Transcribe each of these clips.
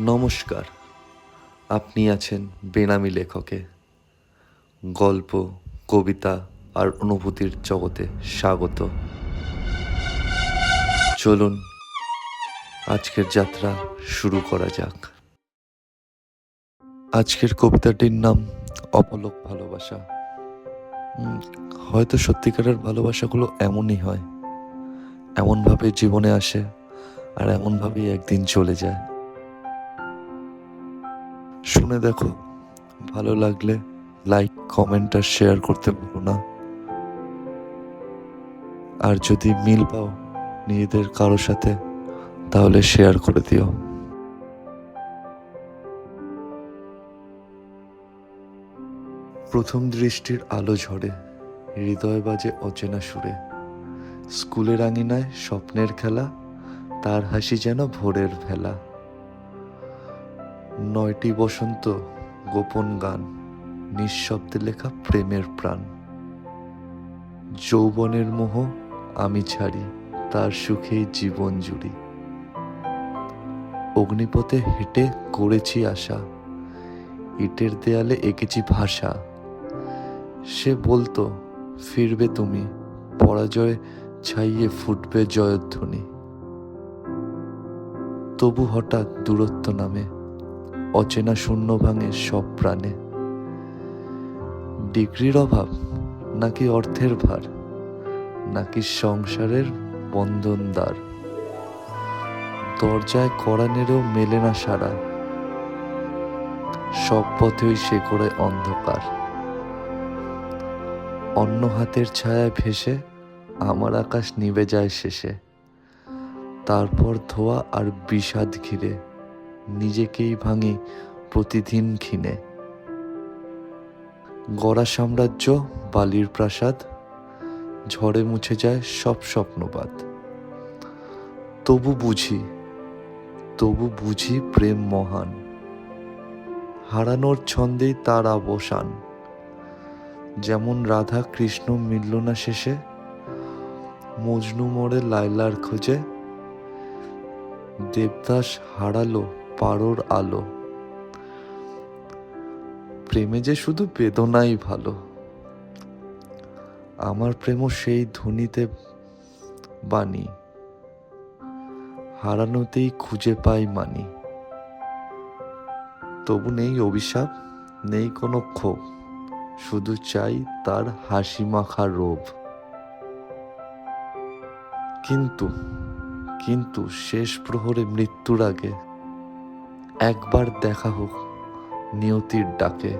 নমস্কার। আপনি আছেন বেনামি লেখকে। গল্প, কবিতা আর অনুভূতির জগতে স্বাগত। চলুন, আজকের যাত্রা শুরু করা যাক। আজকের কবিতাটির নাম অপলক ভালোবাসা। হয়তো সত্যিকারের ভালোবাসাগুলো এমনই হয়। এমনভাবে জীবনে আসে আর এমনভাবেই একদিন চলে যায়। শুনে দেখো। ভালো লাগলে লাইক কমেন্ট আর শেয়ার করতে ভুলো না। আর যদি মিল পাও নিজেদের কারও সাথে, তাহলে শেয়ার করে দিও। প্রথম দৃষ্টির আলো ঝরে, হৃদয় বাজে অচেনা সুরে। স্কুলের আঙিনায় স্বপ্নের খেলা, তার হাসি যেন ভোরের ভেলা। নয়টি বসন্ত, গোপন গান, নিঃশব্দে লেখা প্রেমের প্রাণ। যৌবনের মোহ আমি ছাড়ি, তার সুখেই জীবন জুড়ি। অগ্নিপথে হেঁটে করেছি আশা, ইটের দেয়ালে এঁকেছি ভাষা। সে বলতো, ফিরবে তুমি, পরাজয় ছাইয়ে ফুটবে জয়ধ্বনি। তবু হঠাৎ দূরত্ব নামে অচেনা শূন্য ভাঙে সব প্রাণে। ডিগ্রির অভাব নাকি অর্থের ভার, নাকি সংসারের বন্ধনদার দরজায় করানেরও মেলে না সারা সব পথেই সে করে অন্ধকার। অন্য হাতের ছায়ায় ভেসে আমার আকাশ নিভে যায় শেষে। তারপর ধোয়া আর বিষাদ ঘিরে। নিজেকেই ভাঙি, প্রতিদিন ক্ষীণে গড়া সাম্রাজ্য, বালির প্রাসাদ, ঝড়ে মুছে যায় সব স্বপ্নবাদ। তবু বুঝি তবু বুঝি প্রেম মহান। হারানোর ছন্দেই তার অবসান। যেমন রাধা কৃষ্ণ মিলল না শেষে, মজনু মোড়ে লাইলার খোঁজে, দেবদাস হারালো পারোর আলো। প্রেমে যে শুধু বেদনাই ভালো। আমার প্রেমও সেই ধুনিতে বাণী। হারানোতেই খুঁজে পাই মানি। তবু নেই অভিশাপ, নেই কোনো ক্ষোভ। শুধু চাই তার হাসি মাখা রোভ। কিন্তু কিন্তু শেষ প্রহরে মৃত্যুর আগে একবার দেখা হোক নিয়তির ডাকে,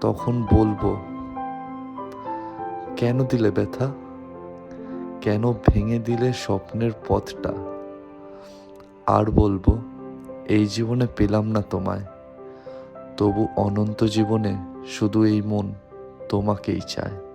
তখন বলব, কেন দিলে ব্যথা? কেন ভেঙে দিলে স্বপ্নের পথটা? আর বলব, এই জীবনে পেলাম না তোমায়। তবু অনন্ত জীবনে শুধু এই মন তোমাকেই চায়।